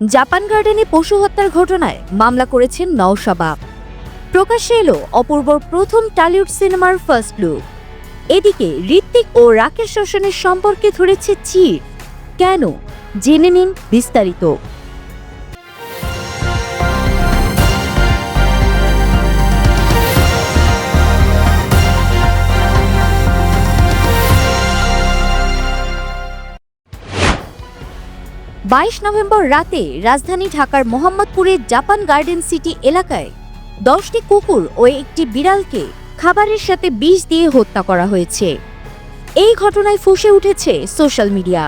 Japan গার্ডেনে পশু হত্যার ঘটনায় মামলা করেছেন নওশাবা। প্রকাশ্যে এলো অপূর্বর প্রথম টালিউড সিনেমার ফার্স্ট লুক। এদিকে ঋত্বিক ও রাকেশ রোশনের সম্পর্কে ধরেছে চির। কেন? জেনে নিন বিস্তারিত। বাইশ নভেম্বর রাতে রাজধানী ঢাকার মোহাম্মদপুরের জাপান গার্ডেন সিটি এলাকায় দশটি কুকুর ও একটি বিড়ালকে খাবারের সাথে বিষ দিয়ে হত্যা করা হয়েছে। এই ঘটনায় ফুঁসে উঠেছে সোশ্যাল মিডিয়া।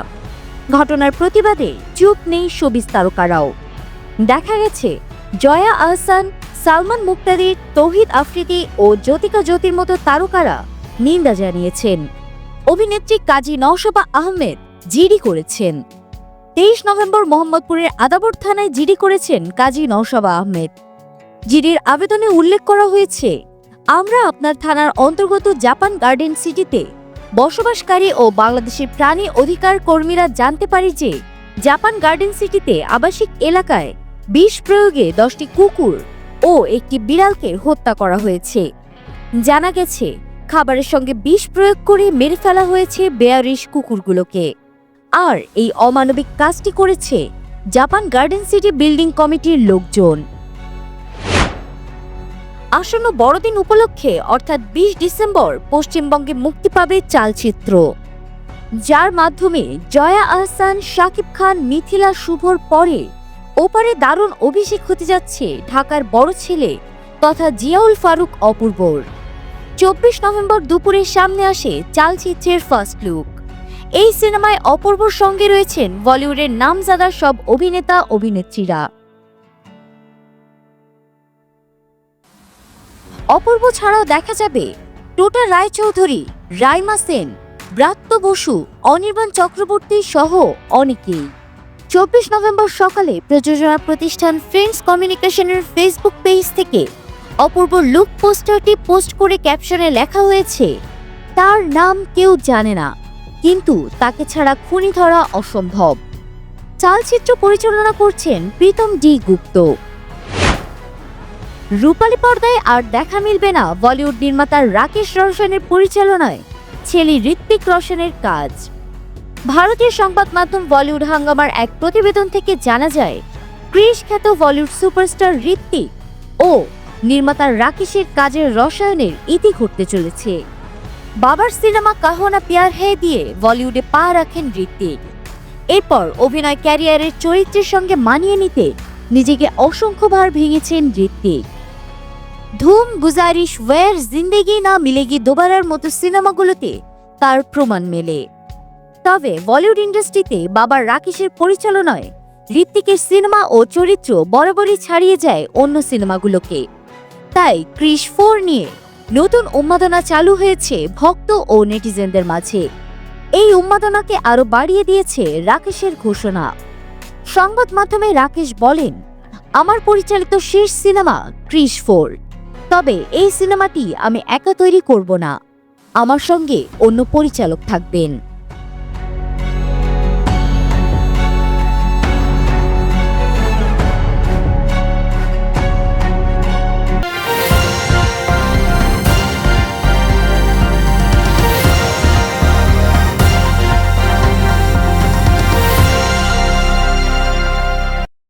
ঘটনার প্রতিবাদে চুপ নেই শোবিস তারকারাও। দেখা গেছে, জয়া আহসান, সালমান মুক্তাদির, তৌহিদ আফ্রিদি ও জ্যোতিকা জ্যোতির মতো তারকারা নিন্দা জানিয়েছেন। অভিনেত্রী কাজী নওশাবা আহমেদ জিডি করেছেন। তেইশ নভেম্বর মোহাম্মদপুরের আদাবর থানায় জিডি করেছেন কাজী নওশাবা আহমেদ। জিডির আবেদনে উল্লেখ করা হয়েছে, আমরা আপনার থানার অন্তর্গত জাপান গার্ডেন সিটিতে বসবাসকারী ও বাংলাদেশের প্রাণী অধিকার কর্মীরা জানতে পারি যে জাপান গার্ডেন সিটিতে আবাসিক এলাকায় বিষ প্রয়োগে দশটি কুকুর ও একটি বিড়ালকে হত্যা করা হয়েছে। জানা গেছে, খাবারের সঙ্গে বিষ প্রয়োগ করে মেরে ফেলা হয়েছে বেয়ারিশ কুকুরগুলোকে। আর এই অমানবিক কাজটি করেছে জাপান গার্ডেন সিটি বিল্ডিং কমিটির লোকজন। আসন্ন বড়দিন উপলক্ষে, অর্থাৎ বিশ ডিসেম্বর, পশ্চিমবঙ্গে মুক্তি পাবে চালচিত্র। যার মাধ্যমে জয়া আহসান, শাকিব খান, মিথিলা শুভর পরে ওপারে দারুণ অভিষেক হতে যাচ্ছে ঢাকার বড় ছেলে তথা জিয়াউল ফারুক অপূর্বর। চব্বিশ নভেম্বর দুপুরে সামনে আসে চালচিত্রের ফার্স্ট লুক এই সিনেমায় অপূর্বর সঙ্গে রয়েছেন বলিউডের নামজাদা সব অভিনেতা, অভিনেত্রীরা। অপূর্ব ছাড়াও দেখা যাবে টোটা রায়চৌধুরী, রাইমা সেন, ব্রাত্য বসু, অনির্বাণ চক্রবর্তী সহ অনেকেই। চব্বিশ নভেম্বর সকালে প্রযোজনা প্রতিষ্ঠান ফ্রেন্ডস কমিউনিকেশনের ফেসবুক পেজ থেকে অপূর্ব লুক পোস্টারটি পোস্ট করে ক্যাপশনে লেখা হয়েছে, তার নাম কেউ জানে না। কিন্তু তাকে ছাড়া খুনি ধরা অসম্ভব। চালচিত্র পরিচালনা করছেন প্রীতম ডি গুপ্ত। রূপালী পর্দায় আর দেখা মিলবে না বলিউড নির্মাতা রাকেশ রোশনের পরিচালনায় ছেলে ঋত্বিক রোশনের কাজ। ভারতীয় সংবাদ মাধ্যম বলিউড হাঙ্গামার এক প্রতিবেদন থেকে জানা যায়, ক্রিশ খ্যাত বলিউড সুপারস্টার ঋত্বিক ও নির্মাতা রাকেশের কাজের রসায়নের ইতি ঘটতে চলেছে। বাবার সিনেমা কাহনা প্যার হে দিয়ে বলিউডে পা রাখেন ঋত্বিক এরপর অভিনয় ক্যারিয়ারের চরিত্রের সঙ্গে মানিয়ে নিতে নিজেকে অসংখ্যবার ভেঙেছেন ঋত্বিক ধুম, গুজারিশ ওয়ের জিন্দেগি না মিলেগি দোবারার মতো সিনেমাগুলোতে তার প্রমাণ মেলে। তবে বলিউড ইন্ডাস্ট্রিতে বাবার রাকেশের পরিচালনায় ঋত্বিকের সিনেমা ও চরিত্র বরাবরই ছাড়িয়ে যায় অন্য সিনেমাগুলোকে। তাই ক্রিশ ফোর নিয়ে নতুন উন্মাদনা চালু হয়েছে ভক্ত ও নেটিজেনদের মাঝে। এই উন্মাদনাকে আরও বাড়িয়ে দিয়েছে রাকেশের ঘোষণা। সংবাদ মাধ্যমে রাকেশ বলেন, আমার পরিচালিত শেষ সিনেমা ক্রিশ ফোর। তবে এই সিনেমাটি আমি একা তৈরি করব না। আমার সঙ্গে অন্য পরিচালক থাকবেন।